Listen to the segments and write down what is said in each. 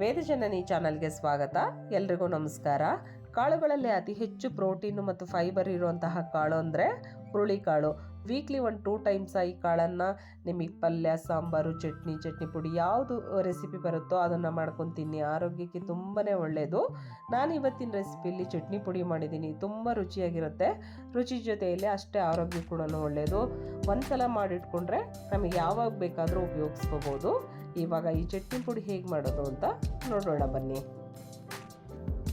ವೇದಜನನಿ ಚಾನಲ್ಗೆ ಸ್ವಾಗತ. ಎಲ್ರಿಗೂ ನಮಸ್ಕಾರ. ಕಾಳುಗಳಲ್ಲಿ ಅತಿ ಹೆಚ್ಚು ಪ್ರೋಟೀನು ಮತ್ತು ಫೈಬರ್ ಇರುವಂತಹ ಕಾಳು ಅಂದರೆ ಹುರುಳಿಕಾಳು. ವೀಕ್ಲಿ ಒಂದು ಟೂ ಟೈಮ್ಸ್ ಈ ಕಾಳನ್ನು ನಿಮಗೆ ಪಲ್ಯ, ಸಾಂಬಾರು, ಚಟ್ನಿ ಚಟ್ನಿ ಪುಡಿ ಯಾವುದು ರೆಸಿಪಿ ಬರುತ್ತೋ ಅದನ್ನು ಮಾಡ್ಕೊಂಡು ತಿನ್ನಿ. ಆರೋಗ್ಯಕ್ಕೆ ತುಂಬಾ ಒಳ್ಳೆಯದು ನಾನು ಇವತ್ತಿನ ರೆಸಿಪಿಯಲ್ಲಿ ಚಟ್ನಿ ಪುಡಿ ಮಾಡಿದ್ದೀನಿ ತುಂಬ ರುಚಿಯಾಗಿರುತ್ತೆ. ರುಚಿ ಜೊತೆಯಲ್ಲಿ ಅಷ್ಟೇ ಆರೋಗ್ಯ ಕೂಡ ಒಳ್ಳೆಯದು ಒಂದ್ಸಲ ಮಾಡಿಟ್ಕೊಂಡ್ರೆ ನಮಗೆ ಯಾವಾಗ ಬೇಕಾದರೂ ಉಪಯೋಗಿಸ್ಕೋಬೋದು. ಇವಾಗ ಈ ಚಟ್ನಿ ಪುಡಿ ಹೇಗೆ ಮಾಡೋದು ಅಂತ ನೋಡೋಣ ಬನ್ನಿ.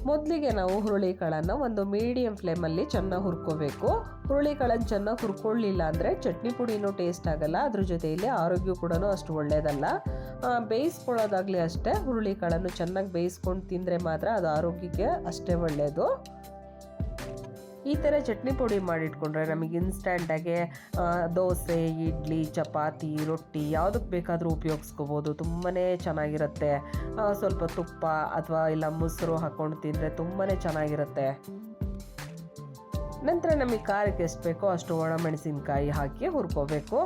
ಮೊದಲಿಗೆ ನಾವು ಹುರುಳಿಕಾಳನ್ನು ಒಂದು ಮೀಡಿಯಂ ಫ್ಲೇಮಲ್ಲಿ ಚೆನ್ನಾಗಿ ಹುರ್ಕೋಬೇಕು. ಹುರುಳಿಕಾಳನ್ನು ಚೆನ್ನಾಗಿ ಹುರ್ಕೊಳ್ಳಿಲ್ಲ ಅಂದರೆ ಚಟ್ನಿ ಪುಡಿನೂ ಟೇಸ್ಟ್ ಆಗಲ್ಲ. ಅದ್ರ ಜೊತೆಯಲ್ಲಿ ಆರೋಗ್ಯ ಕೂಡ ಅಷ್ಟು ಒಳ್ಳೆಯದಲ್ಲ ಬೇಯಿಸ್ಕೊಳ್ಳೋದಾಗಲಿ ಅಷ್ಟೇ ಹುರುಳಿಕಾಳನ್ನು ಚೆನ್ನಾಗಿ ಬೇಯಿಸ್ಕೊಂಡು ತಿಂದರೆ ಮಾತ್ರ ಅದು ಆರೋಗ್ಯಕ್ಕೆ ಅಷ್ಟೇ ಒಳ್ಳೆಯದು ಈ ಥರ ಚಟ್ನಿ ಪುಡಿ ಮಾಡಿಟ್ಕೊಂಡ್ರೆ ನಮಗೆ ಇನ್ಸ್ಟಂಟಾಗೆ ದೋಸೆ, ಇಡ್ಲಿ, ಚಪಾತಿ, ರೊಟ್ಟಿ ಯಾವುದಕ್ಕೆ ಬೇಕಾದರೂ ಉಪಯೋಗಿಸ್ಕೋಬೋದು. ತುಂಬಾ ಚೆನ್ನಾಗಿರುತ್ತೆ. ಸ್ವಲ್ಪ ತುಪ್ಪ ಅಥವಾ ಇಲ್ಲ ಮೊಸರು ಹಾಕ್ಕೊಂಡು ತಿಂದರೆ ತುಂಬಾ ಚೆನ್ನಾಗಿರುತ್ತೆ. ನಂತರ ನಮಗೆ ಖಾರಕ್ಕೆ ಎಷ್ಟು ಬೇಕೋ ಅಷ್ಟು ಒಣಮೆಣಸಿನ್ಕಾಯಿ ಹಾಕಿ ಹುರ್ಕೋಬೇಕು.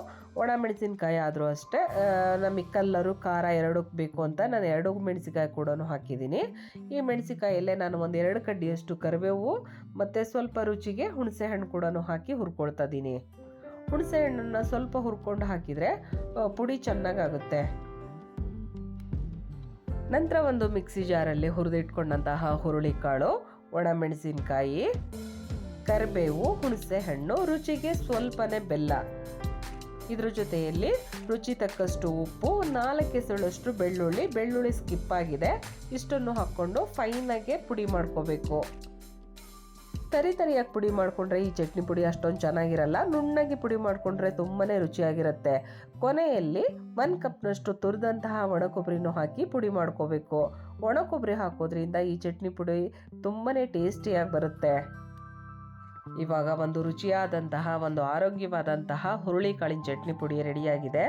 ಒಣಮೆಣಸಿನ್ಕಾಯಿ ಆದರೂ ಅಷ್ಟೇ ನಮಗೆ ಕಲ್ಲರು, ಖಾರ ಎರಡಕ್ಕೆ ಬೇಕು ಅಂತ ನಾನು ಎರಡು ಮೆಣಸಿನ್ಕಾಯಿ ಕೂಡ ಹಾಕಿದ್ದೀನಿ. ಈ ಮೆಣಸಿನ್ಕಾಯಲ್ಲೇ ನಾನು ಒಂದು ಎರಡು ಕಡ್ಡಿಯಷ್ಟು ಕರಿಬೇವು ಮತ್ತು ಸ್ವಲ್ಪ ರುಚಿಗೆ ಹುಣಸೆ ಹಣ್ಣು ಕೂಡ ಹಾಕಿ ಹುರ್ಕೊಳ್ತಾ ಇದ್ದೀನಿ. ಹುಣಸೆ ಹಣ್ಣನ್ನು ಸ್ವಲ್ಪ ಹುರ್ಕೊಂಡು ಹಾಕಿದರೆ ಪುಡಿ ಚೆನ್ನಾಗಾಗುತ್ತೆ. ನಂತರ ಒಂದು ಮಿಕ್ಸಿ ಜಾರಲ್ಲಿ ಹುರಿದಿಟ್ಕೊಂಡಂತಹ ಹುರುಳಿಕಾಳು ಒಣಮೆಣಸಿನ್ಕಾಯಿ ಕರಿಬೇವು, ಹುಣಸೆ ಹಣ್ಣು, ರುಚಿಗೆ ಸ್ವಲ್ಪನೇ ಬೆಲ್ಲ. ಇದ್ರ ಜೊತೆಯಲ್ಲಿ ರುಚಿ ತಕ್ಕಷ್ಟು ಉಪ್ಪು, ನಾಲ್ಕು ಎಸಳಷ್ಟು ಬೆಳ್ಳುಳ್ಳಿ. ಬೆಳ್ಳುಳ್ಳಿ ಸ್ಕಿಪ್ ಆಗಿದೆ. ಇಷ್ಟನ್ನು ಹಾಕ್ಕೊಂಡು ಫೈನಾಗೆ ಪುಡಿ ಮಾಡ್ಕೋಬೇಕು. ತರಿ ತರಿಯಾಗಿ ಪುಡಿ ಮಾಡಿಕೊಂಡ್ರೆ ಈ ಚಟ್ನಿ ಪುಡಿ ಅಷ್ಟೊಂದು ಚೆನ್ನಾಗಿರಲ್ಲ. ನುಣ್ಣಗೆ ಪುಡಿ ಮಾಡಿಕೊಂಡ್ರೆ ತುಂಬಾ ರುಚಿಯಾಗಿರುತ್ತೆ. ಕೊನೆಯಲ್ಲಿ ಒಂದು ಕಪ್ನಷ್ಟು ತುರಿದಂತಹ ಒಣ ಕೊಬ್ಬರಿನೂ ಹಾಕಿ ಪುಡಿ ಮಾಡ್ಕೋಬೇಕು. ಒಣ ಕೊಬ್ಬರಿ ಹಾಕೋದ್ರಿಂದ ಈ ಚಟ್ನಿ ಪುಡಿ ತುಂಬಾ ಟೇಸ್ಟಿಯಾಗಿ ಬರುತ್ತೆ. ಇವಾಗ ಒಂದು ರುಚಿಯಾದಂತಹ, ಒಂದು ಆರೋಗ್ಯವಾದಂತಹ ಹುರುಳಿಕಾಳಿನ ಚಟ್ನಿ ಪುಡಿ ರೆಡಿಯಾಗಿದೆ.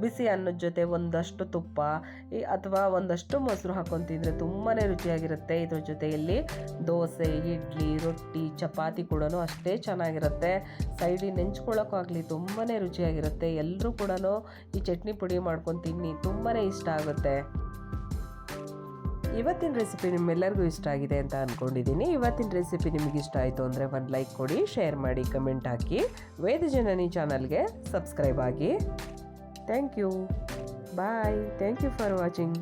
ಬಿಸಿ ಅನ್ನದ ಜೊತೆ ಒಂದಷ್ಟು ತುಪ್ಪ ಅಥವಾ ಒಂದಷ್ಟು ಮೊಸರು ಹಾಕೊಂಡು ತಿಂದರೆ ತುಂಬಾ ರುಚಿಯಾಗಿರುತ್ತೆ. ಇದ್ರ ಜೊತೆಯಲ್ಲಿ ದೋಸೆ, ಇಡ್ಲಿ, ರೊಟ್ಟಿ, ಚಪಾತಿ ಕೂಡ ಅಷ್ಟೇ ಚೆನ್ನಾಗಿರುತ್ತೆ. ಸೈಡಿಗೆ ನೆಂಚ್ಕೊಳ್ಳೋಕ್ಕಾಗಲಿ ತುಂಬಾ ರುಚಿಯಾಗಿರುತ್ತೆ. ಎಲ್ಲರೂ ಕೂಡ ಈ ಚಟ್ನಿ ಪುಡಿ ಮಾಡ್ಕೊಂಡು ತಿನ್ನಿ ತುಂಬಾ ಇಷ್ಟ ಆಗುತ್ತೆ. ಇವತ್ತಿನ ರೆಸಿಪಿ ನಿಮ್ಮೆಲ್ಲರಿಗೂ ಇಷ್ಟ ಆಗಿದೆ ಅಂತ ಅಂದ್ಕೊಂಡಿದ್ದೀನಿ ಇವತ್ತಿನ ರೆಸಿಪಿ ನಿಮಗೆ ಇಷ್ಟ ಆಯಿತು ಅಂದರೆ ಒಂದು ಲೈಕ್ ಕೊಡಿ ಶೇರ್ ಮಾಡಿ ಕಮೆಂಟ್ ಹಾಕಿ. ವೇದ ಜನನಿ ಚಾನಲ್ಗೆ ಸಬ್ಸ್ಕ್ರೈಬ್ ಆಗಿ. Thank you bye thank you for watching